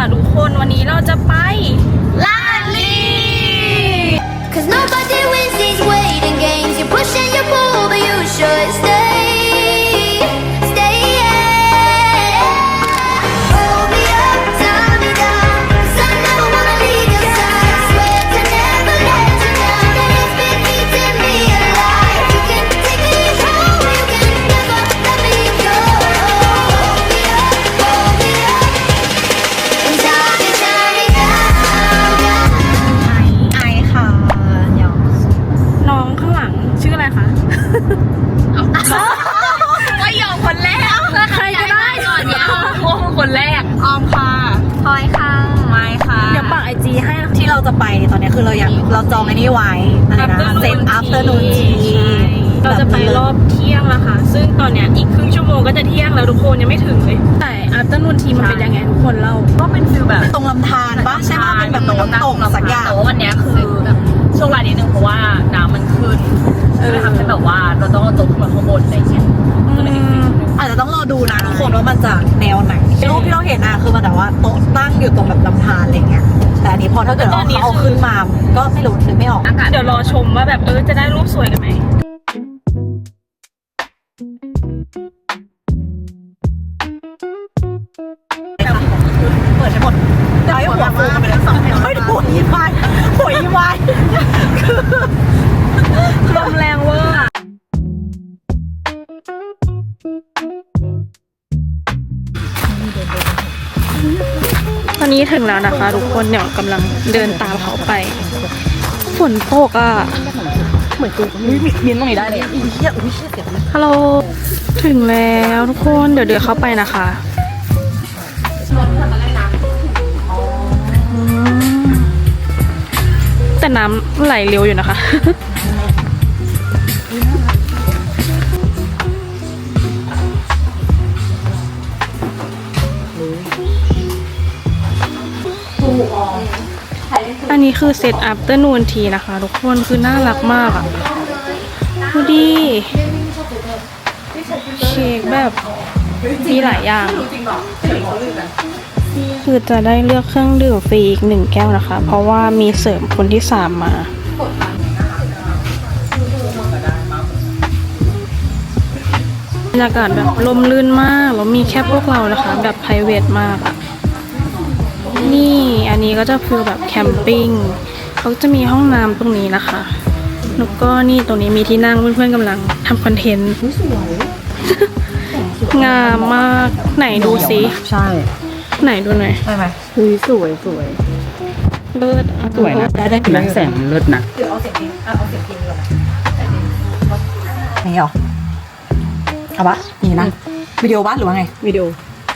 ค่ะทุกคนวันนี้เราจะไปลาดลี Cause nobody wins these waiting games. You push and you pull, but you should ข้างหลังชื่ออะไรคะว่ายอมคนแรกใครก็ได้ก่อนเนี่ยโอ้คนแรก ออมค่ะพลอยค่ะไม่ค่ะ เดี๋ยวปักไอจีให้นะคะที่เราจะไปตอนนี้คือเราอยากเราจองไอ้นี่ไว้อะไรนะ Afternoon เซต afternoon tea ใช่เราจะไปรอบเที่ยงแล้วค่ะ ซึ่งตอนเนี้ยอีกครึ่งชั่วโมงก็จะเที่ยงแล้วทุกคนยังไม่ถึงเลย แต่ afternoon tea มันเป็นยังไงทุกคนเล่า ก็เป็นฟิลแบบตรงลำธารปะใช่ปะเป็นแบบน้ำตกสักอย่าง แต่ว่าวันเนี้ยคือแบบ โชคร้ายนิดนึงเพราะว่าน้ำมันขึ้นเออเลยทำให้แบบว่าเราต้องเอาตัวขึ้นมาข้างบนอะไรเงี้ยก็เลยอีกฟิลนึงอาจจะต้องรอดูนะทุกคนว่ามันจะแนวไหนรูปที่เราเห็นอะคือมันแบบว่าโต๊ะตั้งอยู่ตรงแบบลำธารอะไรเงี้ยแต่อันนี้พอถ้าเกิดว่าเขาเอาขึ้นมา ก็ไม่รู้นึกไม่ออกอากาศเดี๋ยวรอชมว่าแบบเออจะได้รูปสวยกันไหม ได้หัวฟูไปแล้วสองแถวไม่หัวยีวายหัวยีวายลมแรงเวอร์อะตอนนี้ถึงแล้วนะคะ ทุกคนเดี๋ยกำลังเดินตามเขาไป ฝนตกอะบินตรงนี้ได้เลยเฮียอุ้ยเชี่ยเสียงฮัลโหล ถึงแล้วทุกคน เดี๋ยวเดี๋ยวเข้าไปนะคะ แต่น้ำไหลเร็วอยู่นะคะ อันนี้คือเซตอัพเตอร์นูนทีนะคะ ทุกคนคือน่ารักมากอะดูดิเค้กแบบมีหลายอย่าง คือจะได้เลือกเครื่องดื่มฟรีอีกหนึ่งแก้วนะคะ เพราะว่ามีเสริมคนที่สามมาบรรยากาศแบบลมลื่นมากแล้วมีแค่พวกเรานะคะ แบบ p r i v a t มาก นี่อันนี้ก็จะคือแบบแคมปิ้งเขาจะมีห้องน้ำตรงนี้นะคะแล้วก็นี่ตรงนี้มีที่นั่งเพื่อนๆกำลังทำคอนเทนต์งามมากไหนดูซิใช่ ไหนดูหน่อยใช่ไหมคือสวยสวยเลิศสวยนะได้ได้เห็นไหมแสงเลิศนะเดี๋ยวเอาเสียงเพลงเอาเอาเสียงเพลงก่อนนี่เหรอเอาปะนี่นะวิดีโอปะหรือว่าไงวิดีโอ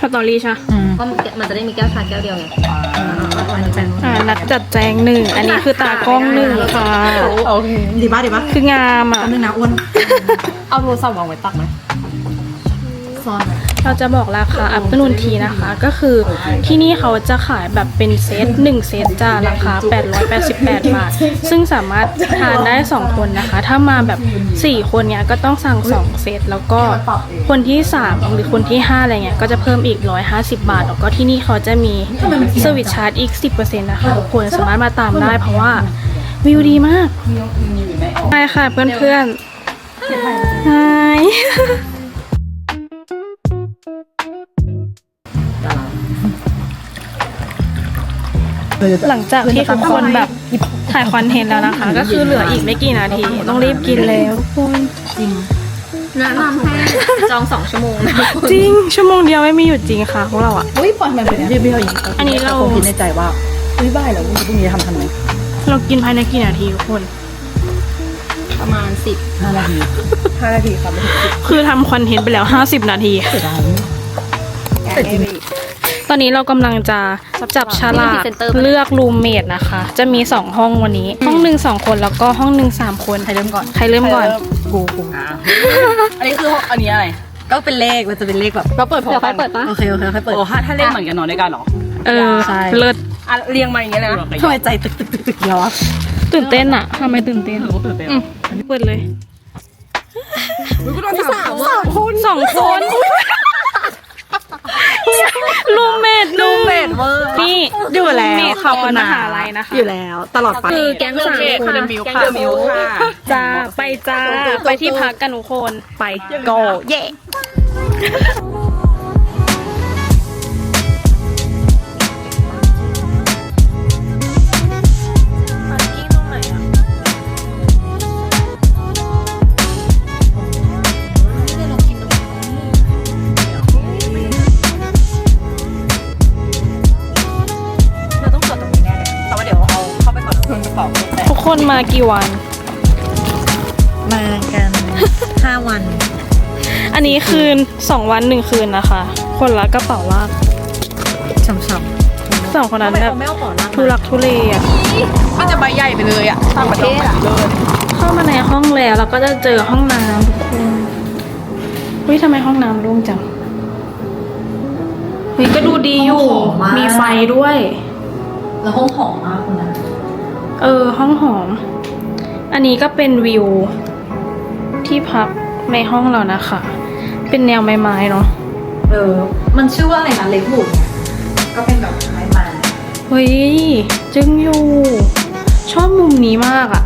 สตอรี่ใช่ปะก็มันจะได้มีแก้วชาแก้วเดียวไงอ่านักจัดแจงหนึ่ง อันนี้คือตากล้องหนึ่งค่ะโอเคดีปะดีปะคืองามอะแป๊บนึงนะอ้วน เอาโทรศัพท์วางไว้ตักไหมซ่อนไว้ เราจะบอกราคาอัพนูนทีนะคะ ก็คือที่นี่เขาจะขายแบบเป็นเซต1เซตจะราคา 888 บาท ซึ่งสามารถทานได้ 2 คนนะคะ ถ้ามาแบบ 4 คนเนี้ยก็ต้องสั่ง 2 เซตแล้วก็คนที่ 3 หรือคนที่ 5 อะไรเงี้ยก็จะเพิ่มอีก 150 บาท แล้วก็ที่นี่เขาจะมีเซอร์วิสชาร์จอีก 10%นะคะทุกคนสามารถมาตามได้เพราะว่าวิวดีมากใช่ค่ะเพื่อนๆ Hi หลังจากที่ทุกคนแบบถ่ายคอนเทนต์แล้วนะคะ ก็คือเหลืออีกไม่กี่นาที ต้องรีบกินแล้วทุกคนแนะนำให้จองสองชั่วโมงนะจริง ชั่วโมงเดียวไม่มีหยุดจริงค่ะพวกเราอะอุ้ยปล่อยมันเป็นเบี้ยวๆอย่างนี้อันนี้เราคงคิดในใจว่าอุ้ยบ่ายแล้วพรุ่งนี้ทำทันไหมเรากินภายในกี่นาทีทุกคน ประมาณสิบห้านาทีห้านาทีครับไม่ถึงสิบคือทำคอนเทนต์ไปแล้ว50นาทีเสียดายแต่จริง ตอนนี้เรากำลังจะจับฉลากเลือกรูมเมทนะคะ จะมี 2 ห้องวันนี้ ห้องหนึ่งสองคนแล้วก็ห้องหนึ่งสามคน ใครเริ่มก่อน ใครเริ่มก่อน กูกูอันนี้คืออันนี้อะไร ก็เป็นเลข มันจะเป็นเลขแบบเราเปิดพร้อมกันโอเคโอเคค่อยเปิดโอ้ถ้าถ้าเลขเหมือนกันนอนด้วยกันเหรอ เออใช่เลิศอะเรียงมาอย่างเงี้ยเลยนะทำไมใจตึกตึกตึกตึกเนาะตื่นเต้นอะทำไมตื่นเต้นถือว่าเปิดไปอืมเปิดเลยอุ้ยกูโดนสามสองคนสองคนรูมเมท รูมเมทเวอร์ นี่อยู่แล้วเมทเขาอะมหาลัยนะคะ อยู่แล้ว ตลอดไปคือแก๊งสามคนแก๊งเดอะมิลค่ะจ้าไปจ้าไปที่พักกันทุกคนไปโกเย่ ไปก่อนแล้วกระเป๋าแต่ทุกคนมากี่วัน มากัน ห้าวัน อันนี้คืนสองวันหนึ่งคืนนะคะ คนละกระเป๋าลากช่ำๆสองคนนั้นแบบไม่เอาก่อนนะทุลักทุเลอะมันจะใบใหญ่ไปเลยอะต่างประเทศอะเข้ามาในห้องแล้วเราก็จะเจอห้องน้ำทุกคนเฮ้ยทำไมห้องน้ำโล่งจังเฮ้ยก็ดูดีอยู่ มีไฟด้วย แล้วห้องหอมมากคุณนะ เออ ห้องหอม อันนี้ก็เป็นวิว ที่พักในห้องเรานะคะ เป็นแนวไม้ๆเนาะเออ มันชื่อว่าอะไรนะเล็กบุกก็เป็นแบบไม้ไม้เฮ้ย จึงอยู่ ชอบมุมนี้มากอะ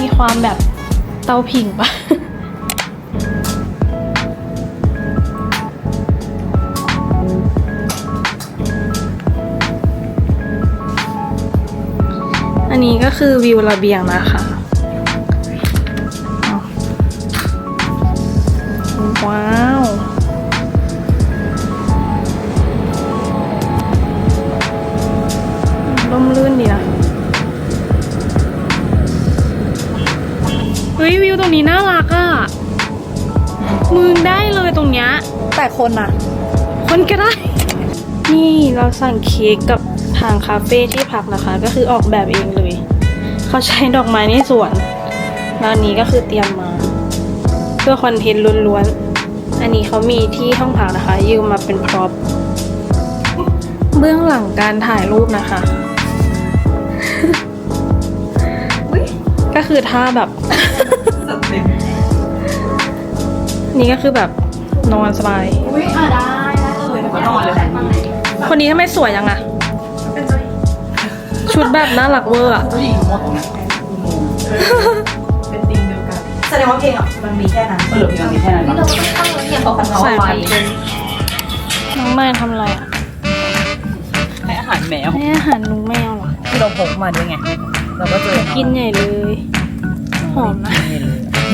มีความแบบเตาผิงปะ อันนี้ก็คือวิวระเบียงนะคะว้าวร่มรื่นดีนะเฮ้ยวิวตรงนี้น่ารักอะ่ะมึงได้เลยตรงเนี้ยแต่คนน่ะ คนก็ได้ นี่เราสั่งเค้กกับทางคาเฟ่ที่พักนะคะ ก็คือออกแบบเองเลย เขาใช้ดอกไม้ในสวนแล้วนนี้ก็คือเตรียมมา เพื่อคอนเทนต์ล้วนๆ อันนี้เขามีที่ห้องพักนะคะ ยืมมาเป็นพร็อพเบื้องหลังการถ่ายรูปนะคะ ก็คือท่าแบบ นี่ก็คือแบบนอนสบายนอนเลย คนนี้ทำไมสวยยังอะชุดแบบน่ารักเวอร์อะแสดงว่าเพลงอะมันมีแค่นั้นเออมันมีแค่นั้นนี่เราก็ต้องตั้งเทียนเขากันเอาใส่ไว้คอนเทนต์น้องไม้ทำอะไรอะให้อาหารแมวให้อาหารหนูแมวเหรอที่เราพกมาด้วยไงเราก็เจอกินใหญ่เลยหอมนะ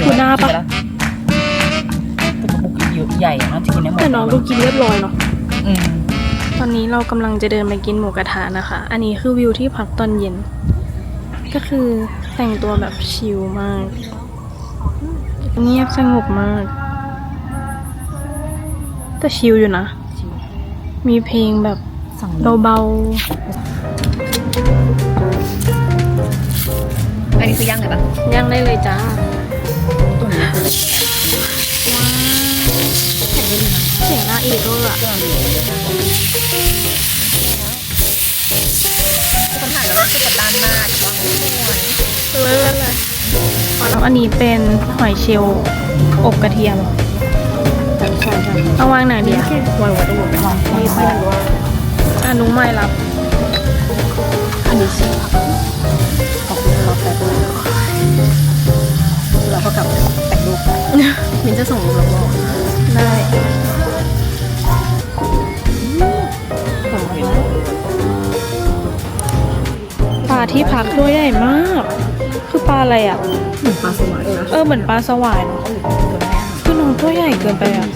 ดูหน้าปะแต่กระปุกเยอะใหญ่นะจะกินได้หมดแต่น้องดูกินเรียบร้อยเนาะอืม ตอนนี้เรากำลังจะเดินไปกินหมูกระทะนะคะ อันนี้คือวิวที่พักตอนเย็น ก็คือแต่งตัวแบบชิลมาก เงียบสงบมาก แต่ชิลอยู่นะ มีเพลงแบบสั่งเบาอันนี้คือย่างเลยปะๆย่างได้เลยจ้าตรงนี้คือเสียงหน้าอีกด้วยอะ คนถ่ายแล้วรู้สึกกับด้านหน้าแต่ว่าไม่สวยเลยเลยแล้วอันนี้เป็นหอยเชลล์อบกระเทียมเอาวางไหนดีอะวางไว้ตรงหมดไปวางที่ไม่รู้ว่าอะนุ้งไม่รับ อันนี้สิขอบคุณสำหรับแต่ตัวเราก็กลับแต่งรูปมินจะส่งรูปเราบอกได้ ที่พักตัวใหญ่มาก คือปลาอะไรอะ เหมือนปลาสวายนะเออเหมือนปลาสวายเนอะคือน้องตัวใหญ่เกินไปอะ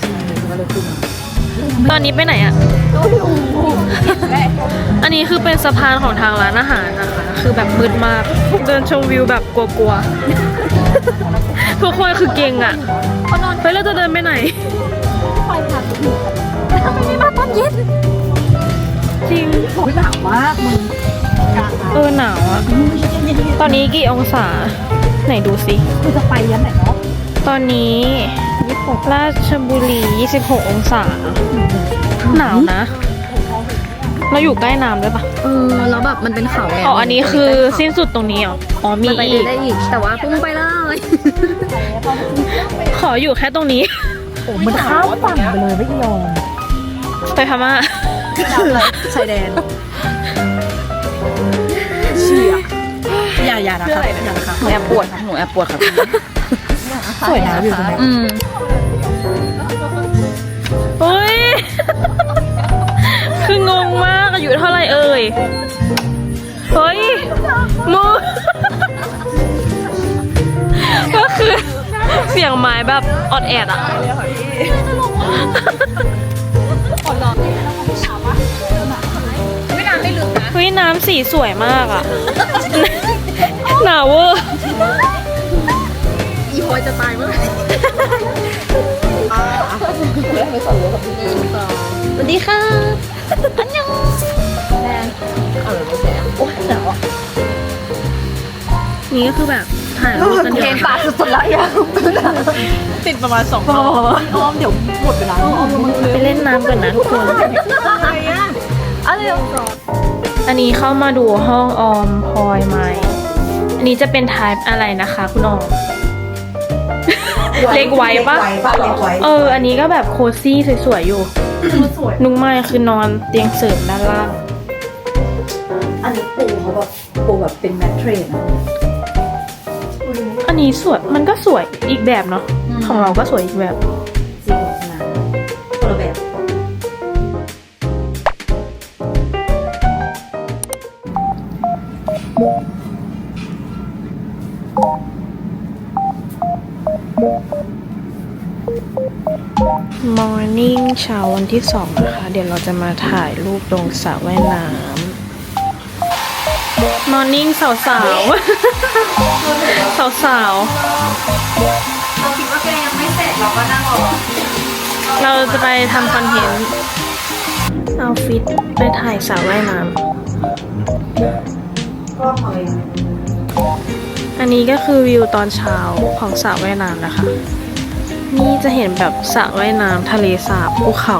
ตอนนี้ไปไหนอะ อันนี้คือเป็นสะพานของทางร้านอาหารนะคะ คือแบบมืดมาก เดินชมวิวแบบกลัวๆ ทุกคนคือเก่งอะเฮ้ยเราจะเดินไปไหนจริงหนาวมากมึง เออหนาวอะตอนนี้กี่องศา ไหนดูสิคือจะไปยันไหนเนาะตอนนี้ราชบุรี 26 องศา หนาวนะ เราอยู่ใกล้น้ำด้วยปะเออแล้วแบบมันเป็นเขาไงอ๋ออันนี้คือสิ้นสุดตรงนี้เหรออ๋อมีมันไปอีกได้อีก แต่ว่าพุ่งไปเลยขออยู่แค่ตรงนี้โอ้มันข้ามฝั่งไปเลยไม่ยอมไปพม่าชายแดน อย่าอย่านะคะอย่านะคะหนูแอบปวดหนูแอบปวดครับสวยนะวิวตรงนี้อืมเฮ้ย คืองงมากอายุเท่าไหร่เอ่ย เฮ้ยมือก็คือเสียงไม้แบบออดแอดอะเฮ้ยน้ำสีสวยมากอะ หนาวเวอร์อีพอยจะตายเมื่อไหร่สวัสดีค่ะนี่ก็คือแบบถ่ายรูปกันอยู่เพลงนะคะปากสุดๆแล้วยังติดประมาณสองรอบอ้อมเดี๋ยวหมดเวลาไปเล่นน้ำกันนะทุกคน อะไรอะอันนี้เข้ามาดูห้องออมพลอยไหมอั นนี้จะเป็น type อะไรนะคะคุณออม เล็กไว้ปะ เล็กไว้ปะเล็กไว้เออ อันนี้ก็แบบโคซี่สวยๆอยู่นุ้งไม้คือนอนเตียงเสริมด้านล่าง อันนี้ปูเขาแบบปูแบบเป็นแมทเทรนอะอันนี้สวย มันก็สวยอีกแบบเนาะ ของเราก็สวยอีกแบบ Morning เช้าวันที่สองนะคะ เดี๋ยวเราจะมาถ่ายรูปตรงสระว่ายน้ำ Morning สาวสาวสาวสาวเราคิดว่าแกยังไม่เสร็จเราก็นั่งรอเราจะไปทำคอนเทนต์เอาฟิตไปถ่ายสระว่ายน้ำอันนี้ก็คือวิวตอนเช้าของสระว่ายน้ำนะคะ นี่จะเห็นแบบสระว่ายน้ำทะเลสาบภูเขา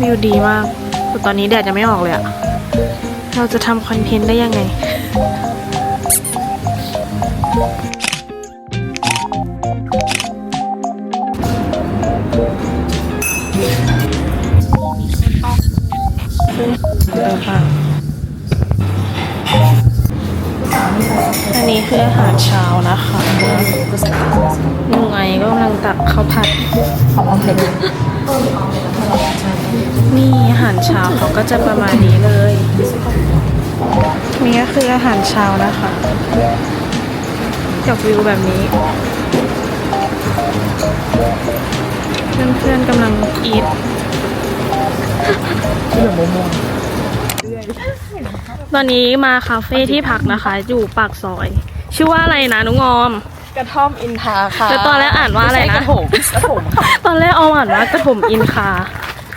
วิวดีมาก แต่ตอนนี้แดดจะไม่ออกเลยอะเราจะทำคอนเทนต์ได้ยังไง นี้คืออาหารเช้านะคะลุงไอก็กำลังตักข้าวผัดของออมเล็กนี่อาหารเช้าเขาก็จะประมาณนี้เลย นี่ก็คืออาหารเช้านะคะกับวิวแบบนี้ เพื่อนๆกำลังอีท ตอนนี้มาคาเฟ่ที่พักนะคะ อยู่ปากซอย ชื่อว่าอะไรนะนุ้งออม กระท่อมอินทาค่ะแล้วตอนแรกอ่านว่าอะไรนะม่ใช่กระถมกระถมค่ะตอนแรกออมอ่านว่ากระถมอินคา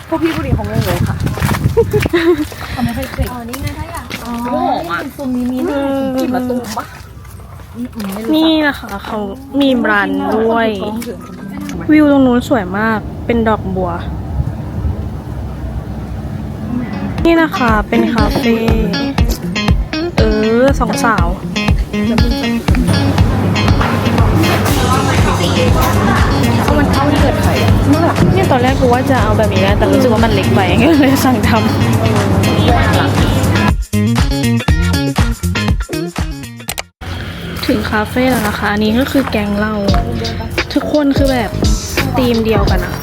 พวกพี่ผู้ดีเขาไม่รู้ค่ะทำไม่ค่อยเก่งอ๋อนี่ไงถ้าอยากอ๋อซุมนี้มีนี่กินมะตูมปะนี่นะคะเขามีร้านด้วย วิวตรงนู้นสวยมาก เป็นดอกบัว นี่นะคะ เป็นคาเฟ่เสองสาวเอามันเข้าที่เกิดไข่เนี่ยตอนแรกกูว่าจะเอาแบบนี้นะแต่รู้สึกว่ามันเล็กไปก็เลยสั่งทำถึงคาเฟ่แล้วนะคะ อันนี้ก็คือแกงเหล้าทุกคนคือแบบธีมเดียวกันอะ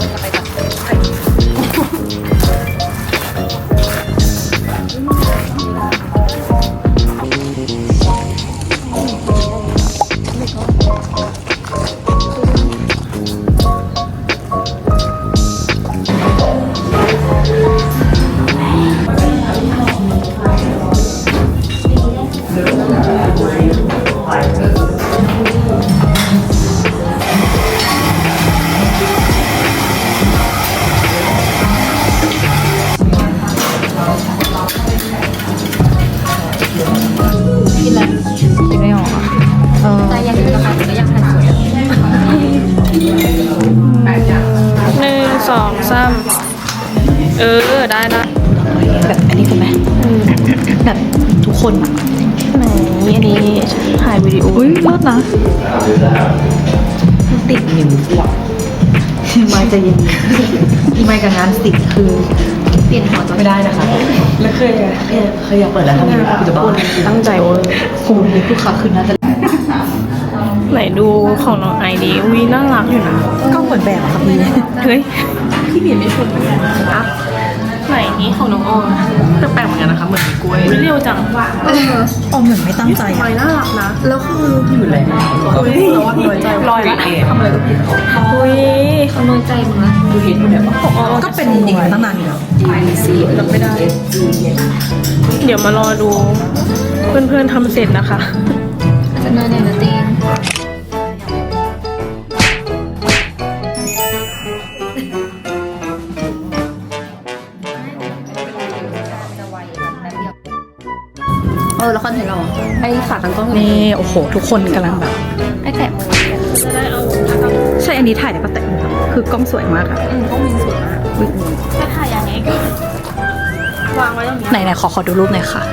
แบบทุกคนอะไหนอันนี้ถ่ายวิดีโออุ้ยเลิศนะติดนิ้วว่ะไม่ใจเย็นๆไม่กับงานสิคือเปลี่ยนหัวจไม่ได้นะคะ แล้วเคยเคยเคยอยากเปิดแล้วทำไมกูจะบ้าตั้งใจเวอร์คูนี่คือขาขึ้นน่าจะไหนดูของน้องไอดีวีน่ารักอยู่นะก็เหมือนแบบอะค่ะพี่เฮ้ยพี่เบียร์ไม่ชมอะไห นนี้ของน้องออมแปลกๆเหมือนกันนะคะ เหมือนมีกล้วยเร็วจังว่าออมเหมือนไม่ตั้งใจไมอะน่ารักนะ แล้วคืออยู่แล้วก็ไม่รู้ว่าน้อยใจลอยละทำอะไรก็ผิดเขาอุ้ยขโมยใจมึงละดูเห็นอยู่แบบว่าของออก็เป็นอย่างนี้ตั้งนานอยู่แล้วซีรับไม่ได้เดี๋ยวมารอดู เพื่อนๆทำเสร็จนะคะ จะนอนอย่างตี แล้วคอนเทนต์เราอะไอ้ขาตั้งกล้องอยู่นี่โอ้โห ทุกคนกำลังแบบไอ้แตะมือจะได้เอาใช่อันนี้ถ่ายได้ปะแต่คือกล้องสวยมากอะอืมกล้องมินสวยมากอุ๊ยจะถ่ายอย่างนี้ก็วางไว้ตรงนี้ไหนไหนขอขอดูรูปหน่อยค่ะ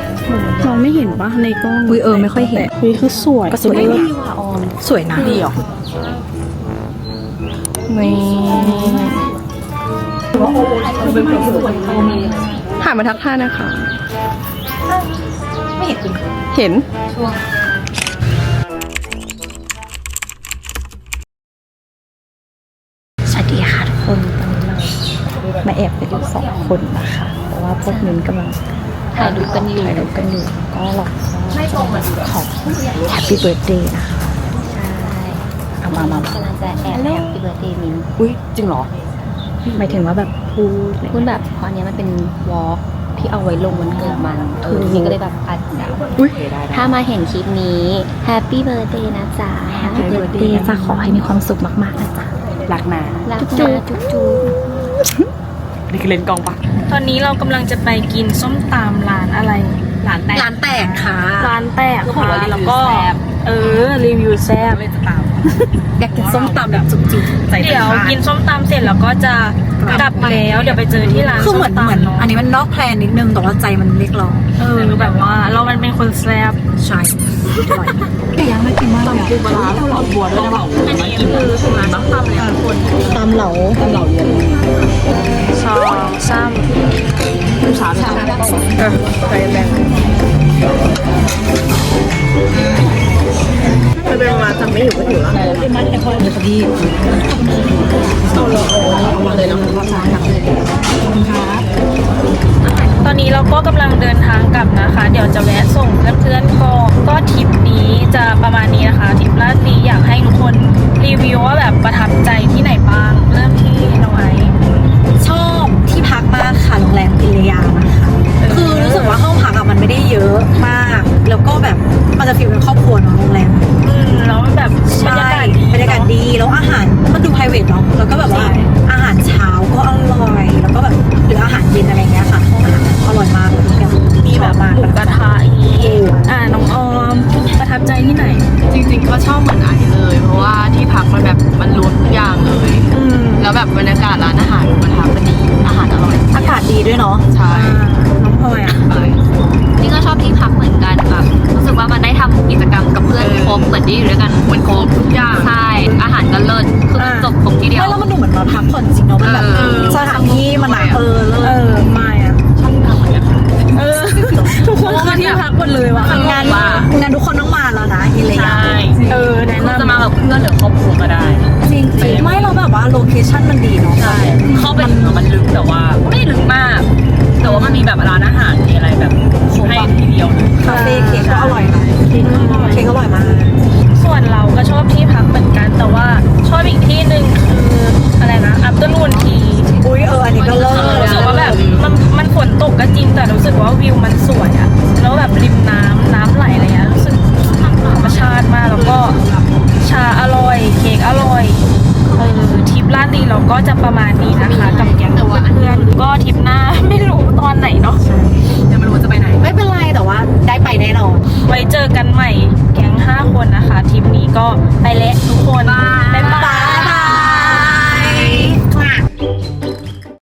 มองไม่เห็นปะในกล้องอุ้ยเออไม่ค่อยเห็นอุ้ยคือสวยก็สวยเลิศดีว่ะออมสวยนะดีหรอนี่ถ่ายมาทักทายนะคะ ไม่เห็นคุณเห็น ช่วงสวัสดีค่ะทุกคนตอนนี้เรามาแอบไปดูสองคนนะคะ เพราะว่าพวกนู้นกำลังถ่ายรูปกันอยู่ถ่ายรูปกันอยู่ก็เราก็ขอ Happy Birthday นะคะ ใช่เอามามากำลังจะแอบแอบปีเบอร์เดย์มินอุ้ยจริงเหรอหมายถึงว่าแบบพูดเลยคุณแบบเพราะอันเนี้ยมันเป็นวอล์ก ที่เอาไว้ลงวันเกิดมันเออมินก็เลยแบบอัดดาวอุ้ยถ้ามาเห็นคลิปนี้ Happy Birthday นะจ๊ะ Happy Birthday จะขอให้มีความสุขมากๆนะจ๊ะรักนารักนะจุ๊บจุ๊บนี่คือเล่นกล้องปะตอนนี้เรากำลังจะไปกินส้มตำร้านอะไรร้านแตกร้านแตกค่ะร้านแตกเขาบอกว่ารีวิวแล้วก็แซ่บเออ รีวิวแซ่บเลยจะตาม อยากกินส้มตำแบบจุกใจเดี๋ยวกินส้มตำเสร็จแล้วก็จะกลับแล้วเดี๋ยวไปเจอที่ร้านๆคือเหมือนส้เหมือนตำะอันนี้มันนอกแพลนนิดนึงแต่ว่าใจมันเรียกร้องเออแบบว่าเรามันเป็นคนแซ่บใช่อร่อยไก่ย่างน่ากินมากเลยอะปลาร้าเราบัวด้วยนะอันนี้คือถึงร้านส้มตำเลยทุกคนตำเหลาตำเหล่าเย็นสองสามลูกสาวชาเออใจแดง ไปเป็นมาทำไม่อยู่ก็อยู่แล้วนี่ค่ะพี่มาเลยเนาะตอนนี้เราก็กำลังเดินทางกลับนะคะ เดี๋ยวจะแวะส่งเพื่อนๆก่อนก็ทริปนี้จะประมาณนี้นะคะทริปลาดลีอยากให้ทุกคนรีวิวว่าแบบประทับใจที่ไหนบ้างเริ่มที่น้องไอซ์ชอบที่พักมากค่ะโรงแรมกินเลยานะคะคือรู้สึกว่าห้องพักอะมันไม่ได้เยอะมาก แล้วก็แบบมันจะฟีลเป็นครอบครัว แล้วอาหารมันดู p r i v a t เนาะแล้วก็แบบว่าอาหารเช้าก็อร่อย แล้วก็แบบหรืออาหารเย็นอะไรเงี้ยค่ะห้องอาหารอร่อยมากเลยทุกอย่างมีแบบชอมากหมูกระทะอย่างนี้อ่าน้องออมประทับใจที่ไหน จริงๆก็ชอบเหมือนไอเลย เพราะว่าที่พักมันแบบมันรวมทุกอย่างเลยอืมแล้วแบบบรรยากาศร้านอาหารมันทำมันดีอาหารอร่อย อากาศดีด้วยเนาะใช่น้องพลอยอะอะไรนี่ก็ชอบที่พักเหมือนกันแบบรู้สึกว่ามันได้ทำกิจกรรมกับเพื่อนครบเหมือนที่อยู่ด้วยกันมันครบทุกอย่างใช่ อาหารก็เลิศคือมันจบครบทีเดียว ไม่แล้วมันดูเหมือนมาพักผ่อนจริงเนาะมันแบบเออ สถานที่มันแบบเออเอเลิศอไม่อะช่างทำเหมือนกันเออทุกคนคือที่พักหมดเลยว่ะงานงานทุกคนต้องมาแล้วนะกินเลยาเออแนะคือนำ จะมากับเพื่อนหรือครอบครัวก็ได้ จริงจริงๆไม่เราแบบว่าโลเคชั่นมันดีเนาะ ใช่ เข้าไปถึงอะมันลึกแต่ว่า ไม่ได้ลึกมาก แต่ว่ามันมีแบบร้านอาหารมีอะไรแบบให้ทีเดียวเลย คาเฟ่เค้กก็อร่อยนะเค้กก็อร่อยเค้กอร่อยมาก